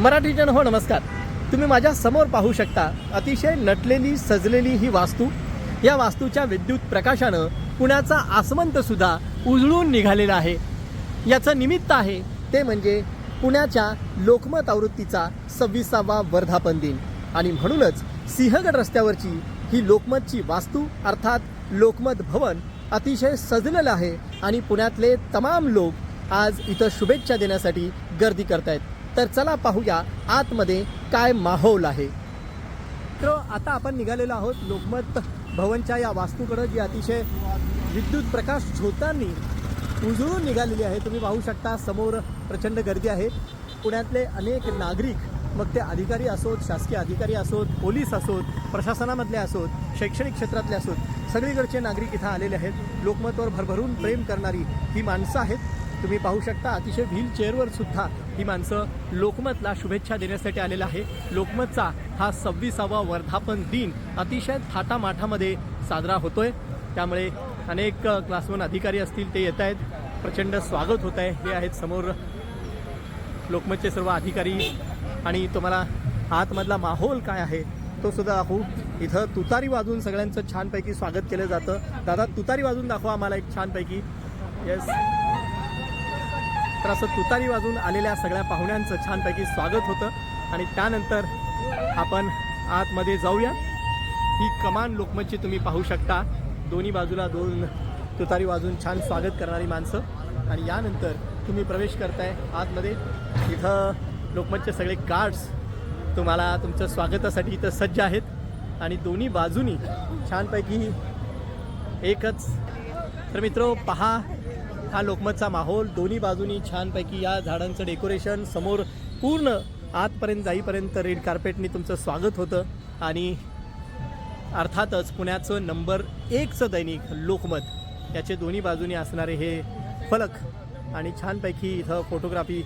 मराठी जन हो नमस्कार. तुम्ही माझ्यासमोर पाहू शकता अतिशय नटलेली सजलेली ही वास्तू. या वास्तूच्या विद्युत प्रकाशानं पुण्याचा आसमंत सुद्धा उजळून निघालेला आहे. याचं निमित्त आहे ते म्हणजे पुण्याच्या लोकमत आवृत्तीचा सव्वीसावा वर्धापन दिन. आणि म्हणूनच सिंहगड रस्त्यावरची ही लोकमतची वास्तू अर्थात लोकमत भवन अतिशय सजलेलं आहे आणि पुण्यातले तमाम लोक आज इथं शुभेच्छा देण्यासाठी गर्दी करतायत. तर चला पाहूया आतमध्ये काय माहोल आहे. तर आता आपण निघालेलो आहोत लोकमत भवनच्या या वास्तूकडं जी अतिशय विद्युत प्रकाश झोतांनी उजळून निघालेली आहे. तुम्ही पाहू शकता समोर प्रचंड गर्दी आहे. पुण्यातले अनेक नागरिक मग ते अधिकारी असोत शासकीय अधिकारी असोत पोलीस असोत प्रशासनामधले असोत शैक्षणिक क्षेत्रातले असोत सगळीकडचे नागरिक इथं आलेले आहेत. लोकमतवर भरभरून प्रेम करणारी ही माणसं आहेत. तुम्ही पाहू शकता अतिशय व्हील चेअरवर सुद्धा ही माणसं लोकमतला शुभेच्छा देण्यासाठी आलेला आहे. लोकमतचा हा सव्वीसावा वर्धापन दिन अतिशय थाटामाठामध्ये साजरा होतोय. त्यामुळे अनेक क्लास वन अधिकारी असतील ते येत आहेत. प्रचंड स्वागत होत आहे. हे आहेत समोर लोकमतचे सर्व अधिकारी. आणि तुम्हाला आतमधला माहोल काय आहे तो सुद्धा दाखवू इथं तुतारी वाजून सगळ्यांचं छानपैकी स्वागत केलं जातं. दादा तुतारी वाजून दाखवा आम्हाला एक छानपैकी. येस तर असं तुतारी वाजून आलेल्या सगळ्या पाहुण्यांचं छानपैकी स्वागत होतं. आणि त्यानंतर आपण आतमध्ये जाऊया. ही कमान लोकमतची तुम्ही पाहू शकता. दोन्ही बाजूला दोन तुतारी वाजून छान स्वागत करणारी माणसं. आणि यानंतर तुम्ही प्रवेश करताय आतमध्ये. इथं लोकमतचे सगळे गार्ड्स तुम्हाला तुमच्या स्वागतासाठी इथं सज्ज आहेत. आणि दोन्ही बाजूनी छानपैकी एकच तर मित्र पहा हा लोकमतचा माहोल. दोन्ही बाजूनी छानपैकी या झाडांचं डेकोरेशन. समोर पूर्ण आतपर्यंत जाईपर्यंत रेड कार्पेटनी तुमचं स्वागत होतं. आणि अर्थातच पुण्याचं नंबर एकचं दैनिक लोकमत. याचे दोन्ही बाजूनी असणारे हे फलक आणि छानपैकी इथं फोटोग्राफी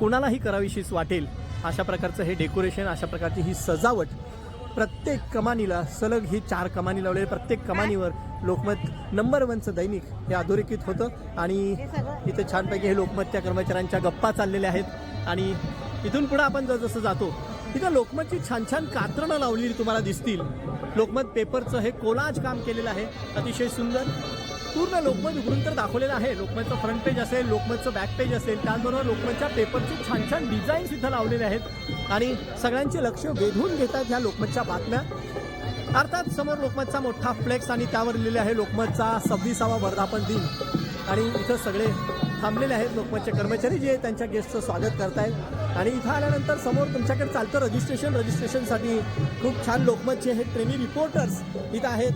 कोणालाही करावीशीच वाटेल. अशा प्रकारचं हे डेकोरेशन अशा प्रकारची ही सजावट प्रत्येक कमानीला सलग ही चार कमानी लावलेले प्रत्येक कमानीवर लोकमत नंबर वनचं दैनिक हे अधोरेखित होतं. आणि इथं छानपैकी हे लोकमतच्या कर्मचाऱ्यांच्या गप्पा चाललेल्या आहेत. आणि इथून पुढे आपण जर जसं जातो तिथं लोकमतची छान छान कात्रणं लावलेली तुम्हाला दिसतील. लोकमत पेपरचं हे कोलाज काम केलेलं आहे. अतिशय सुंदर. पूर्ण लोकमत उघडून तर दाखवलेलं आहे. लोकमतचं फ्रंट पेज असेल लोकमतचं बॅक पेज असेल. त्याचबरोबर लोकमतच्या पेपरचे छान छान डिझाईन्स इथं लावलेले आहेत. आणि सगळ्यांचे लक्ष वेधून घेतात ह्या लोकमतच्या बातम्या. अर्थात समोर लोकमतचा मोठा फ्लेक्स आणि त्यावर लिहिलेला आहे लोकमतचा सव्वीसावा वर्धापन दिन. आणि इथं सगळे थांबलेले आहेत लोकमतचे कर्मचारी जे त्यांच्या गेस्टचं स्वागत करतायत. आणि इथं आल्यानंतर समोर तुमच्याकडे चालतं रजिस्ट्रेशन रजिस्ट्रेशनसाठी खूप छान लोकमतचे हे ट्रेनी रिपोर्टर्स इथं आहेत.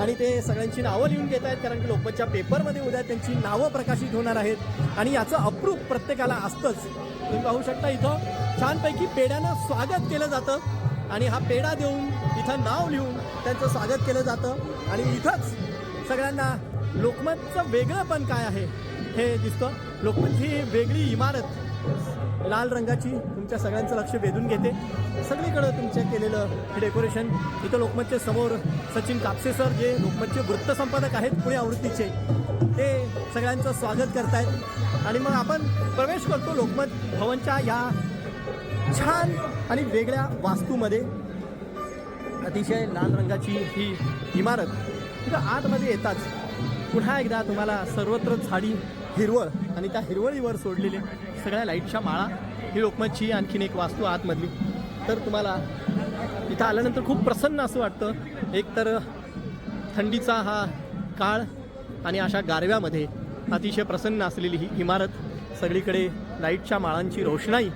आणि ते सगळ्यांची नावं लिहून घेत आहेत कारण की लोकमतच्या पेपरमध्ये उद्या त्यांची नावं प्रकाशित होणार आहेत. आणि याचं अप्रूप प्रत्येकाला असतंच. तुम्ही पाहू शकता इथं छानपैकी पेड्यानं स्वागत केलं जातं. आणि हा पेढा देऊन इथं नाव लिहून त्यांचं स्वागत केलं जातं. आणि इथंच सगळ्यांना लोकमतचं वेगळं पण काय आहे हे दिसतं. लोकमत ही वेगळी इमारत लाल रंगाची तुमच्या सगळ्यांचं लक्ष वेधून घेते. सगळीकडं तुमच्या केलेलं हे डेकोरेशन इथं लोकमतच्या समोर सचिन कापसे सर जे लोकमतचे वृत्तसंपादक आहेत पुणे आवृत्तीचे ते सगळ्यांचं स्वागत करतायत. आणि मग आपण प्रवेश करतो लोकमत भवनच्या या छान आणि वेगळ्या वास्तूमध्ये. अतिशय लाल रंगाची ही इमारत तिथं आतमध्ये येताच पुन्हा एकदा तुम्हाला सर्वत्र झाडी हिरवळ आणि त्या हिरवळीवर सोडलेले सगळ्या लाईटच्या माळा ही लोकमतची आणखीन एक वास्तू आतमधली. तर तुम्हाला इथं आल्यानंतर खूप प्रसन्न असं वाटतं. एक तर थंडीचा हा काळ आणि अशा गारव्यामध्ये अतिशय प्रसन्न असलेली ही इमारत सगळीकडे लाईटच्या माळांची रोषणाई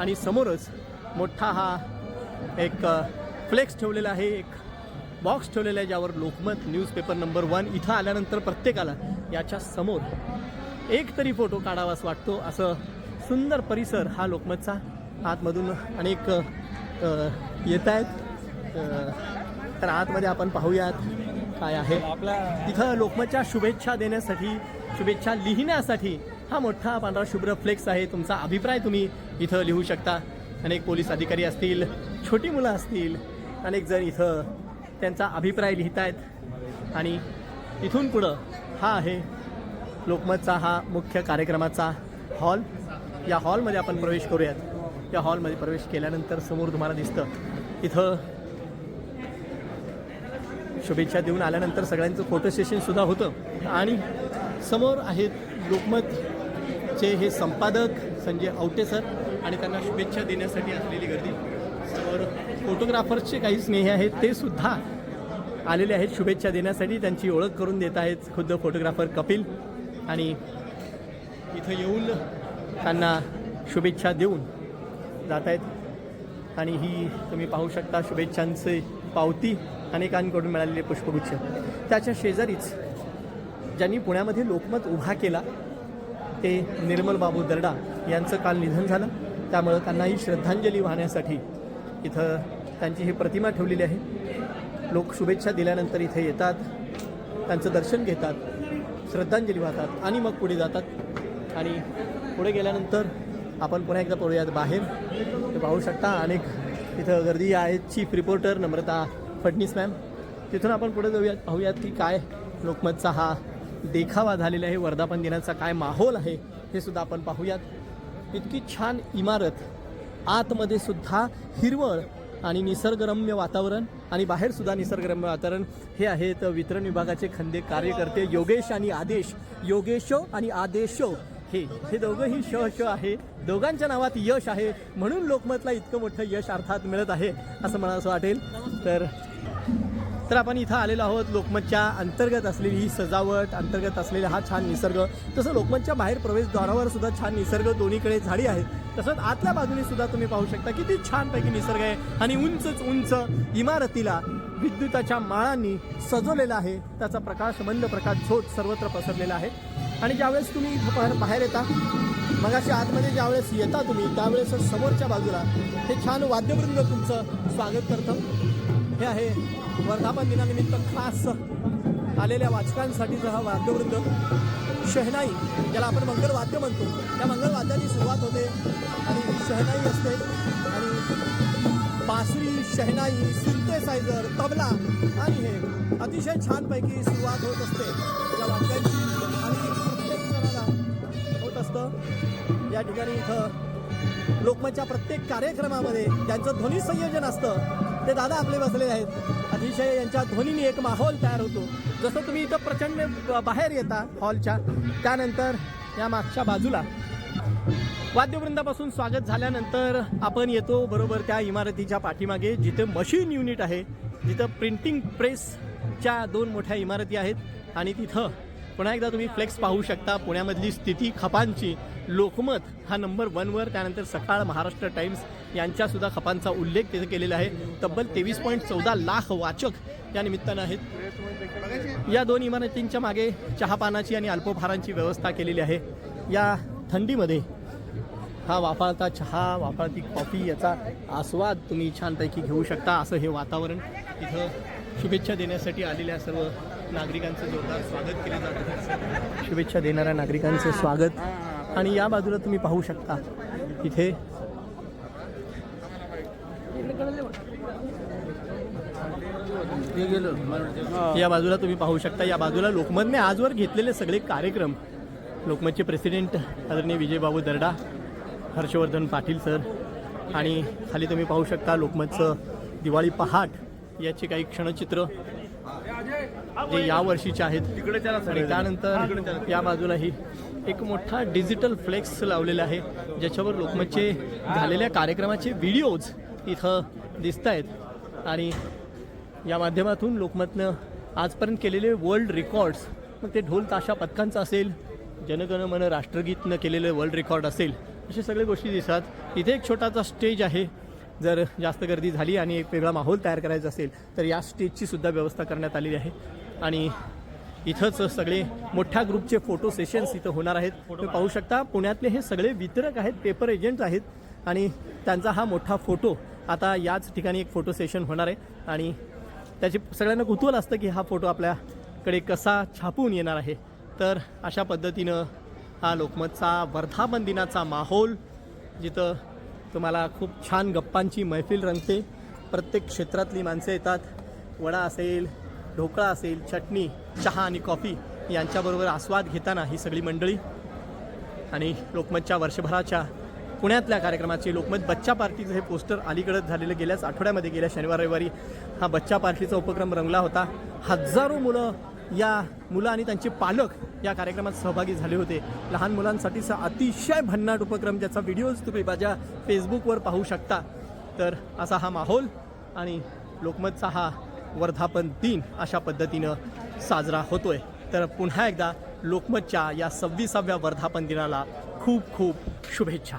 आणि समोरच मोठा हा एक फ्लेक्स ठेवलेला आहे एक बॉक्स ठेवलेला आहे ज्यावर लोकमत न्यूजपेपर नंबर वन इथं आल्यानंतर प्रत्येकाला याच्या समोर एक तरी फोटो काढावाच वाटतो असं सुंदर परिसर हा लोकमतचा आतमधून अनेक येत आहेत तर आतमध्ये आपण पाहूयात काय आहे. आपला तिथं लोकमतच्या शुभेच्छा देण्यासाठी शुभेच्छा लिहिण्यासाठी हा मोठा पांढरा शुभ्र फ्लेक्स आहे. तुमचा अभिप्राय तुम्ही इथं लिहू शकता. अनेक पोलीस अधिकारी असतील छोटी मुलं असतील अनेक जण इथं त्यांचा अभिप्राय लिहित आहेत आणि इथून पुढं हा आहे लोकमतचा हा मुख्य कार्यक्रमाचा हॉल. या हॉलमध्ये आपण प्रवेश करूयात. या हॉलमध्ये प्रवेश केल्यानंतर समोर तुम्हाला दिसतं इथं शुभेच्छा देऊन आल्यानंतर सगळ्यांचं फोटो सेशनसुद्धा होतं. आणि समोर आहेत लोकमतचे हे संपादक संजय आवटे सर आणि त्यांना शुभेच्छा देण्यासाठी असलेली गर्दी. समोर फोटोग्राफर्सचे काही स्नेही आहेत ते सुद्धा आलेले आहेत शुभेच्छा देण्यासाठी. त्यांची ओळख करून देत आहेत खुद्द फोटोग्राफर कपिल. आणि इथं येऊन त्यांना शुभेच्छा देऊन जात आहेत आणि ही तुम्ही पाहू शकता शुभेच्छांचे पावती अनेकांकडून मिळालेले पुष्पगुच्छ. त्याच्या शेजारीच ज्यांनी पुण्यामध्ये लोकमत उभा केला ते निर्मल बाबू दर्डा यांचं काल निधन झालं. त्यामुळं त्यांनाही श्रद्धांजली वाहण्यासाठी इथं त्यांची ही प्रतिमा ठेवलेली आहे. लोक शुभेच्छा दिल्यानंतर इथे येतात त्यांचं दर्शन घेतात श्रद्धांजली वाहतात आणि मग पुढे जातात. आणि पुढे गेल्यानंतर आपण पुन्हा एकदा पळूयात बाहेर. ते पाहू शकता अनेक इथं गर्दी आहे. Chief reporter Namrata Phadnis ma'am तिथून आपण पुढे जाऊयात पाहूयात की काय लोकमतचा हा देखावा झालेला आहे. वर्धापन दिनाचा काय माहोल आहे हे सुद्धा आपण पाहूयात. इतकी छान इमारत आतमध्ये सुद्धा हिरवळ आणि निसर्गरम्य वातावरण आणि बाहेरसुद्धा निसर्गरम्य वातावरण. हे आहेत वितरण विभागाचे खंदे कार्यकर्ते योगेश आणि आदेश. योगेशो आणि आदेशो. हे हे दोघंही श श आहे. दोघांच्या नावात यश आहे. म्हणून लोकमतला इतकं मोठं यश अर्थात मिळत आहे असं मला असं वाटेल. तर तर आपण इथं आलेलो आहोत लोकमतच्या अंतर्गत असलेली ही सजावट अंतर्गत असलेला हा छान निसर्ग. तसं लोकमतच्या बाहेर प्रवेशद्वारावर सुद्धा छान निसर्ग दोन्हीकडे झाडी आहेत. तसंच आतल्या बाजूने सुद्धा तुम्ही पाहू शकता किती छानपैकी निसर्ग आहे. आणि उंचच उंच इमारतीला विद्युताच्या माळांनी सजवलेला आहे. त्याचा प्रकाश मंद प्रकाश झोत सर्वत्र पसरलेला आहे. आणि ज्यावेळेस तुम्ही इथं बाहेर बाहेर येता मग अशी आतमध्ये ज्यावेळेस येता तुम्ही त्यावेळेस समोरच्या बाजूला हे छान वाद्यवृंद तुमचं स्वागत करतं. हे आहे वर्धापन दिनानिमित्त खास आलेल्या वाचकांसाठीचं हा वाद्यवृंद. शहनाई ज्याला आपण मंगलवाद्य म्हणतो. त्या मंगलवाद्याची सुरुवात होते आणि शहनाई असते आणि बासरी शहनाई सिंथेसायझर तबला आणि हे अतिशय छानपैकी सुरुवात होत असते. या वाद्यांची आणि प्रत्येक जणाला होत असतं. या ठिकाणी इथं लोकमतच्या प्रत्येक कार्यक्रमामध्ये त्यांचं ध्वनी संयोजन असतं. ते दादा आपले बसलेले आहेत. अतिशय यांच्या ध्वनीने एक माहोल तयार होतो. जसं तुम्ही इथं प्रचंड बाहेर येता हॉलच्या त्यानंतर या मागच्या बाजूला वाद्यवृंदापासून स्वागत झाल्यानंतर आपण येतो बरोबर त्या इमारतीच्या पाठीमागे जिथे मशीन युनिट आहे. जिथं प्रिंटिंग प्रेसच्या दोन मोठ्या इमारती आहेत. आणि तिथं पुन्हा एकदा तुम्ही फ्लेक्स पाहू शकता पुण्यामधली स्थिती खपांची. लोकमत हा नंबर वनवर त्यानंतर सकाळ महाराष्ट्र टाइम्स यांच्यासुद्धा खपांचा उल्लेख तिथे केलेला आहे. तब्बल तेवीस पॉईंट चौदा लाख वाचक या निमित्तानं आहेत. या दोन इमारतींच्या मागे चहापानाची आणि अल्पोफारांची व्यवस्था केलेली आहे. या थंडीमध्ये हा वाफाळता चहा वाफाळती कॉफी याचा आस्वाद तुम्ही छानपैकी घेऊ शकता असं हे वातावरण इथं शुभेच्छा देण्यासाठी आलेल्या सर्व नागरिकांचं जोरदार स्वागत केलं जातं शुभेच्छा देणाऱ्या नागरिकांचं स्वागत. आणि या बाजूला तुम्ही पाहू शकता इथे या बाजूला तुम्ही पाहू शकता या बाजूला लोकमतने आजवर घेतलेले सगळे कार्यक्रम. लोकमतचे प्रेसिडेंट आदरणीय विजयबाबू दर्डा हर्षवर्धन पाटील सर. आणि खाली तुम्ही पाहू शकता लोकमतचं दिवाळी पहाट याचे काही क्षणचित्र जे या वर्षीचे आहेत. आणि त्यानंतर या बाजूलाही एक मोठा डिजिटल फ्लेक्स लावलेला आहे ज्याच्यावर लोकमतचे झालेल्या कार्यक्रमाचे व्हिडिओज इथं दिसत आहेत. आणि या माध्यमातून लोकमतनं आजपर्यंत केलेले वर्ल्ड रेकॉर्ड्स मग ते ढोल ताशा पथकांचं असेल जनगण मन राष्ट्रगीतनं केलेलं वर्ल्ड रेकॉर्ड असेल अशा सगळ्या गोष्टी दिसतात. इथे एक छोटासा स्टेज आहे. जर जास्त गर्दी झाली आणि एक वेगळा माहोल तयार करायचा असेल तर या स्टेजची सुद्धा व्यवस्था करण्यात आलेली आहे. आणि इथंच सगळे मोठ्या ग्रुपचे फोटो सेशन्स इथं होणार आहेत. तुम्ही पाहू शकता पुण्यातले हे सगळे वितरक आहेत पेपर एजंट्स आहेत. आणि त्यांचा हा मोठा फोटो आता याच ठिकाणी एक फोटो सेशन होणार आहे. आणि त्याची सगळ्यांना कुतूहल असतं की हा फोटो आपल्याकडे कसा छापून येणार आहे. तर अशा पद्धतीनं हा लोकमतचा वर्धापन दिनाचा माहोल जिथं तुम्हाला खूप छान गप्पांची मैफिल रंगते. प्रत्येक क्षेत्रातली माणसं येतात. वडा असेल ढोकळा असेल चटणी चहा आणि कॉफी यांच्याबरोबर आस्वाद घेताना ही सगळी मंडळी आणि लोकमतच्या वर्षभराच्या पुण्यातल्या कार्यक्रमाची लोकमत बच्चा पार्टीचं हे पोस्टर अलीकडंच झालेलं गेल्याच आठवड्यामध्ये गेल्या शनिवार रविवारी हा बच्चा पार्टीचा उपक्रम रंगला होता. हजारो मुलं या मुलं आणि त्यांचे पालक या कार्यक्रमात सहभागी झाले होते. लहान मुलांसाठीचा अतिशय भन्नाट उपक्रम ज्याचा व्हिडिओज तुम्ही माझ्या फेसबुकवर पाहू शकता. तर असा हा माहोल आणि लोकमतचा हा वर्धापन दिन अशा पद्धतीनं साजरा होतोय. तर पुन्हा एकदा लोकमतच्या या सव्वीसाव्या वर्धापन दिनाला खूप खूप शुभेच्छा.